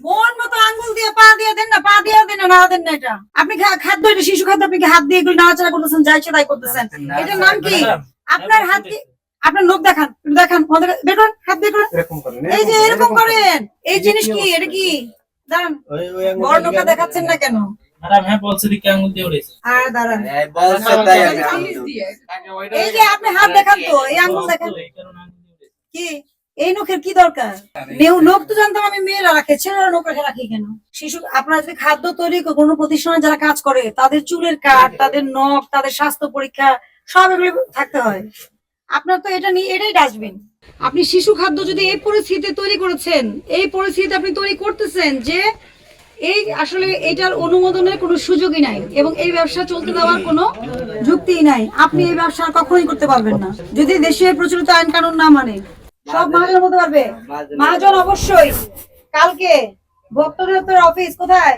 মন মতো আঙ্গুল দিয়ে পা দিয়ে দেন না পা দিয়ে দেন না না দেন না এটা। আপনি খাদ্য এটা শিশু খাদ্য আপনি কি হাত দিয়ে এগুলো নাড়াচাড়া করতেছেন যা ইচ্ছে তাই করতেছেন? এটার নাম কি? আপনার হাত কি আপনার লোক দেখান দেখান আমাদের বের করেন হাত বের করেন। এই যে এরকম করেন। এই জিনিস কি এটা কি? দাঁড়ান বড় লোকটা দেখাচ্ছেন না কেন? হ্যাঁ এই যে আপনি হাত দেখান তো এই আঙ্গুল দেখান। কি? এই নখের কি দরকার? নেউ নখ তো জানতাম আমি মেয়েরা রাখে, ছেলেরা নখ রেখে রাখি কেন? শিশু, আপনারা যদি খাদ্য তৈরি কোনো প্রতিষ্ঠানে যারা কাজ করে, তাদের চুলের কাট, তাদের নখ, তাদের স্বাস্থ্য পরীক্ষা, সব এগুলো থাকতে হয়। আপনার তো এটা নিয়ে, এটাই ডাস্টবিন আপনি শিশু খাদ্য যদি এই পরিস্থিতিতে তৈরি করেছেন, এই পরিস্থিতিতে আপনি তৈরি করতেছেন যে এই আসলে এটার অনুমোদনের কোনো সুযোগই নাই এবং এই ব্যবসা চলতে দেওয়ার কোনো যুক্তিই নাই। আপনি এই ব্যবসা কখনোই করতে পারবেন না। যদি দেশের প্রচলিত আইন কানুন না মানে সব মহাজন হতে পারবে? মহাজন অবশ্যই। কালকে ভক্তদের অফিস কোথায়?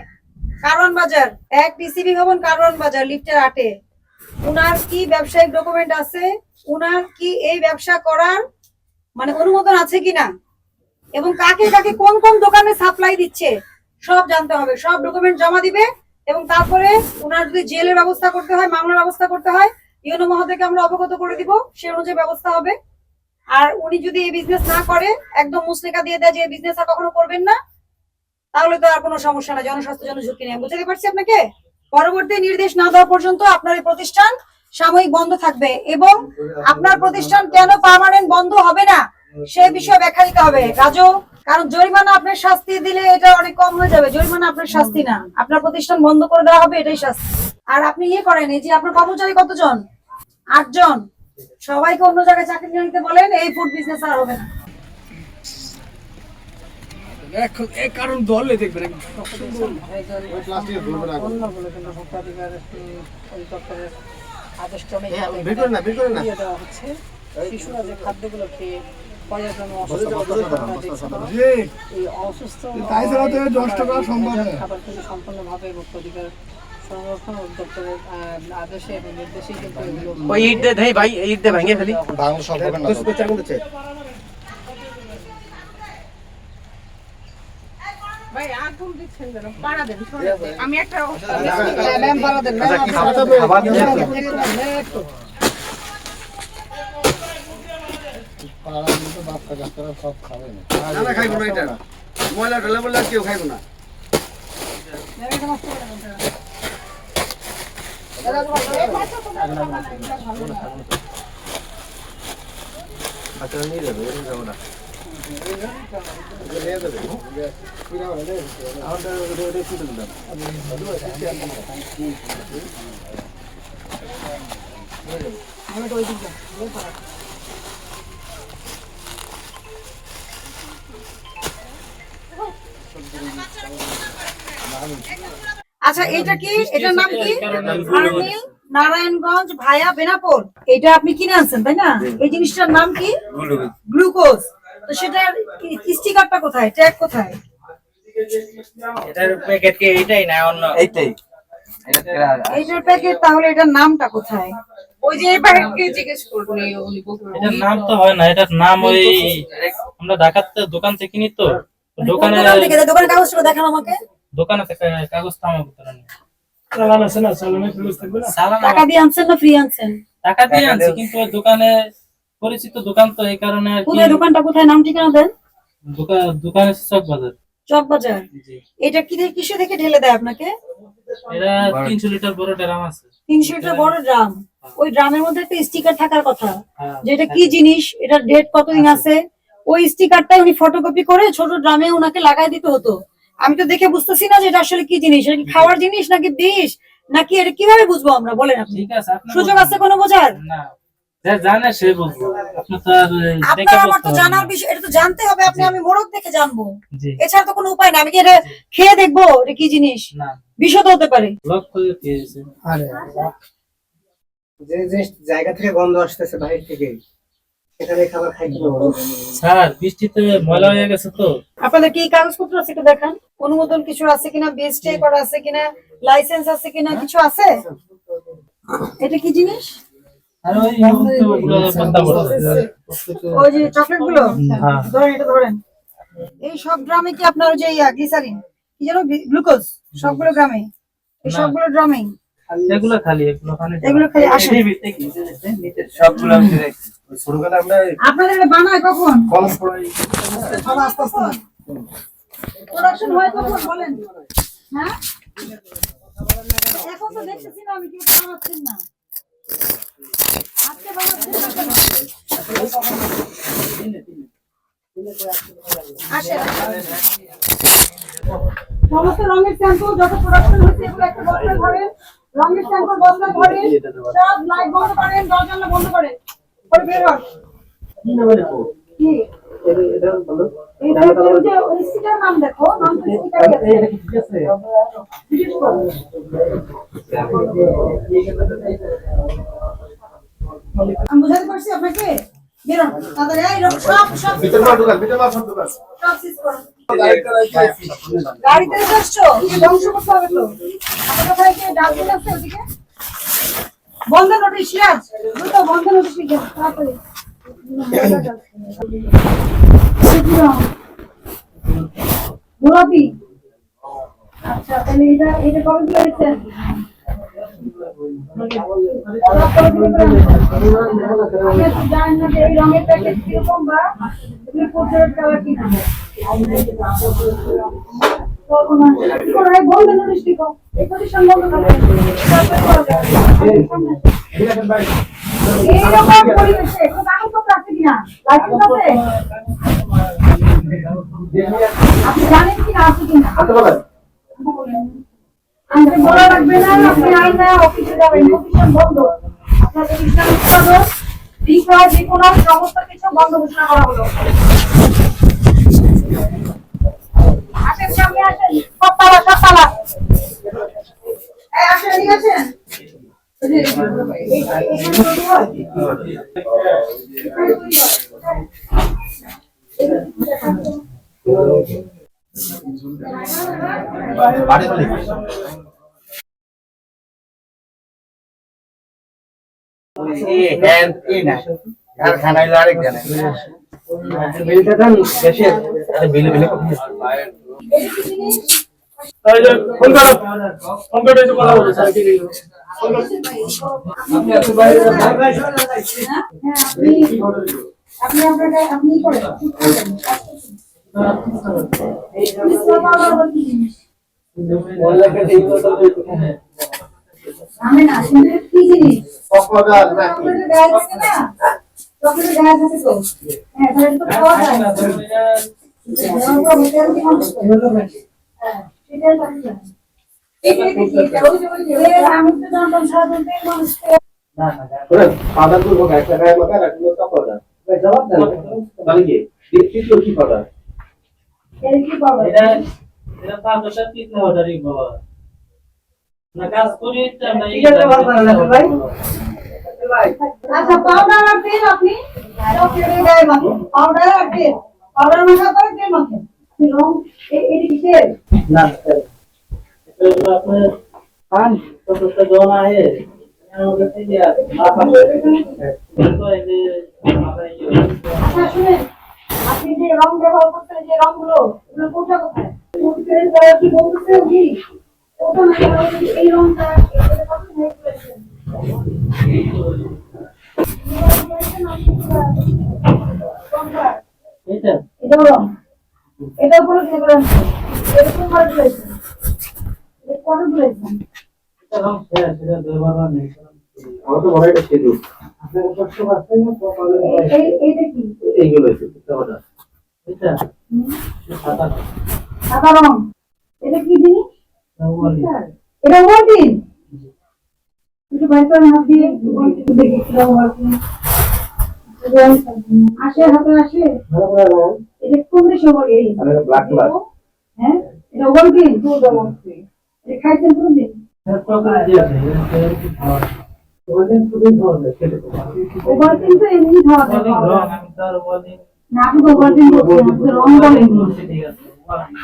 কারওয়ান বাজার। এক ডিসিবি ভবন কারওয়ান বাজার লিফটের আটে। উনার কি ব্যবসায়িক ডকুমেন্ট আছে? উনার কি এই ব্যবসা করার মানে অনুমোদন আছে কিনা? এবং কাকে কাকে কোন কোন দোকানে সাপ্লাই দিচ্ছে? সব জানতে হবে। সব ডকুমেন্ট জমা দিবে এবং তারপরে উনার যদি জেলের ব্যবস্থা করতে হয় মামলার ব্যবস্থা করতে হয় ইউনো মহোদয়কে আমরা অবগত করে দিব। সে অনুযায়ী ব্যবস্থা হবে। আর উনি যদি এই বিজনেস না করে, একদম মুসলিকা দিয়ে দেয় যে এই বিজনেস আর কখনো করবেন না, তাহলে তো আর কোনো সমস্যা না জনস্বাস্থ্য জন ঝুঁকি নেই। বুঝতে পারছি আপনাকে? পরবর্তী নির্দেশ না দেওয়া পর্যন্ত আপনার এই প্রতিষ্ঠান সাময়িক বন্ধ থাকবে এবং আপনার প্রতিষ্ঠান কেন পার্মানেন্ট বন্ধ হবে না, সে বিষয়ে ব্যাখ্যা দিতে হবে। রাজু, কারণ জরিমানা আপনার শাস্তি দিলে এটা অনেক কম হয়ে যাবে। জরিমানা আপনার শাস্তি না। আপনার প্রতিষ্ঠান বন্ধ করে দেওয়া হবে এটাই শাস্তি। আর আপনি ইয়ে করেন, এই যে আপনার কর্মচারী কতজন? আটজন। সবাইকে অন্য জায়গায় চাকরি নিতে বলেন এই ফুড বিজনেস আর হবে না। এখন এ কারণ দলে দেখবেন বের করেন না বের করেন না। শিশুরা যে খাদ্যগুলো খেয়ে অসুস্থ খাবার থেকে সম্পূর্ণভাবে মুক্ত অধিকার সংরক্ষণ অধিদপ্তরের আদেশে এবং নির্দেশে কিন্তু এগুলো ওই ইট দে দেই ভাই ইট দে ভাঙে ফেলি। বাংলা সব হবে না আমি একটা আচ্ছা, না। খাইবো না এটা। ময়লা ঢালে বললে কেউ খাইবো না। আচ্ছা আচ্ছা এটা কি? এটার নাম কি? নারায়ণগঞ্জ ভায়া বেনাপোল। এটা আপনি কিনে আনছেন তাই না? এই জিনিসটার নাম কি? গ্লুকোজ। তো সেটার স্টিকারটা কোথায়? ট্যাগ কোথায়? এটার প্যাকেট কি এইটাই না অন্য? এইটাই। এইটার প্যাকেট তাহলে এটার নামটা কোথায়? ওই যে প্যাকেটকে জিজ্ঞেস। এটার নাম তো হয় না এটার নাম ওই আমরা ঢাকাতে দোকান থেকে কিনি তো। দোকানে কোন দোকান দেখান আমাকে। দোকানে থেকে কাগজ তামা করতে চালান আছে না? চালানের ফেরত থাকবে না? টাকা দিয়ে আনছেন না ফ্রি আনছেন? টাকা দিয়ে আনছি কিন্তু দোকানে পরিচিত দোকান তো এই কারণে আর কি দোকানটা কোথায়? নাম ঠিকানা দেন। দোকান দোকানে চক বাজার চক বাজার এটা কি দিয়ে- কিসে থেকে ঢেলে দেয় আপনাকে? এরা তিনশো লিটার বড় ড্রাম আছে। তিনশো লিটার বড় ড্রাম। ওই ড্রামের মধ্যে একটা স্টিকার থাকার কথা। হ্যাঁ, যে এটা কি জিনিস? এটার ডেট কতদিন আছে। ওই স্টিকারটা উনি ফটোকপি করে ছোট ড্রামে ওনাকে লাগাই দিতে হতো। আমি তো দেখে বুঝতেছি না যে এটা আসলে কি জিনিস? এটা কি খাওয়ার জিনিস নাকি বিষ নাকি এটা কীভাবে বুঝব আমরা? বলেন আপনি। ঠিক আছে সুযোগ আছে কোনো বোঝার? না। জানে সে বলব আপনি তো আর দেখে আপনার আমার তো জানার বিষয় এটা তো জানতে হবে আপনি আমি মোড়ক দেখে জানব। এছাড়া তো কোনো উপায় না আমি কি এটা খেয়ে দেখব? এটা কি জিনিস? না। হতে পারে। যে জায়গা থেকে গন্ধ আসতেছে বাহির থেকে। স্যার বৃষ্টিতে ময়লা হয়ে গেছে তো। আপনাদের কি কাগজপত্র আছে একটু দেখান? অনুমোদন কিছু আছে কিনা? বিএসটি করা আছে কিনা? লাইসেন্স আছে কিনা? কিছু আছে? এটা কি জিনিস? আর ওই যে চকলেটগুলো হ্যাঁ। ধরেন এটা ধরেন। এই সব গ্রামে কি আপনার ওই যে গ্লিসারিন? কি যেন গ্লুকোজ? সবগুলো গ্রামে। এই সবগুলো গ্রামে এগুলো খালি এগুলো খালি। আসে সবগুলো আমি দেখছি। ছোটবেলা আমরা আপনাদের বানায় কখন? কলেজ পড়াই। আস্তে আস্তে প্রোডাকশন হয় কখন? বলেন। হ্যাঁ? এখন তো দেখতেছি না আমি কেউ বানাচ্ছেন না। আজকে বানাচ্ছেন না কেন? সমস্ত রঙের স্যাম্পল যত প্রোডাকশন হচ্ছে এগুলো একটা বস্তায় ভরেন রঙের স্যাম্পল বস্তায় ভরেন সব লাইট বন্ধ করেন দরজা বন্ধ করেন। আমি বুঝাতে পারছি আপনাকে বেরোন তাদের এই সব গাড়িতে আসছো? ধ্বংস করতে হবে তো। আপনার কোথায় কি আছে ওদিকে? বন্ধ নোটিশ দ্রুত বন্ধ নোটিশ লিখে তাড়াতাড়ি। গোলাপি আচ্ছা তাহলে এটা এটা কবে কি হয়েছে? জানেন না যে এই রঙের প্যাকেট কীরকম বা কিনা কোনো কিনা আপনি জানেন কিনা আছে কিনা আমাকে বলা লাগবে না আপনি আইনা অফিসে যাবেন প্রতিষ্ঠান বন্ধ আপনার প্রতিষ্ঠান বিক্রয় বিপণন সমস্ত কিছু বন্ধ ঘোষণা করা হলো আসেন সামনে আসেন সব তালা সব তালা এই আসেন এদিকে আসেন এই যে, এই- এখানে তৈরি হয়? এখানে তৈরি হয়? বাড়ি কারখানায় আরেক জানে বিলটা দেন শেষে। বিল বিলে। আপনি আপনি আপনাকে আপনি করেন? আমি না কিন্তু কি জিনিস কক্সবাজার নাকি চকলেটের গায়ে থাকে না চকলেটের গায়ে থাকে তো হ্যাঁ তাহলে তো খাওয়া যায় পাউডার করব একটা গায়ে মাখা রাখব কক্সবাজার জবাব দেন কি? দেখছি তো কি পাউডার এর এটা এটা পাঁচটা তিন অর্ডারই বাবা না কাজ করি তো আমরা এই আচ্ছা পাউডার আর তেল আপনি? পাউডার আর তেল। আপনি রং যে রং ব্যবহার করছেন যে কোনটা কোথায়? কোথায় কি বলতেছে এই রংটা করেছেন এটা এটাও রং এটাও কোনো কি এরকম করে দিয়েছেন এটা কত দিয়েছেন এটা রং শেষ সেটা ব্যবহার নেই। আমার তো এটা সেদু এই এইটা কি? এইগুলো হচ্ছে পাউডার এটা সাদা সাদা রং। এটা কি জিনিস? এটা ওয়ার্ডিন একটু বাইর করেন হাত দিয়ে দেখেছিলাম ওয়ার্ডিন আসে হাতে আসে। এটা কোন বলে। এই আর এটা black color। হ্যাঁ? এটা ওয়ার্ডিন এটা খাইছেন কোনদিন? প্রকার দিয়েছে ওদের খুবই ভালো খেতে তো। এমনি খাওয়া ওয়ালি যায় রং আমি তার ওয়ালি না আপনি তো ওয়ার্ডিন বলছেন রং বলেন ঠিক আছে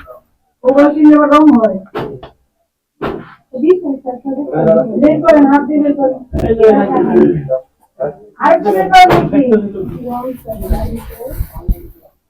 রং। ওয়ার্ডিন এবার রং হয়। বের করেন হাত দিয়ে বের করেন। আরেকটা বের করেন দেখি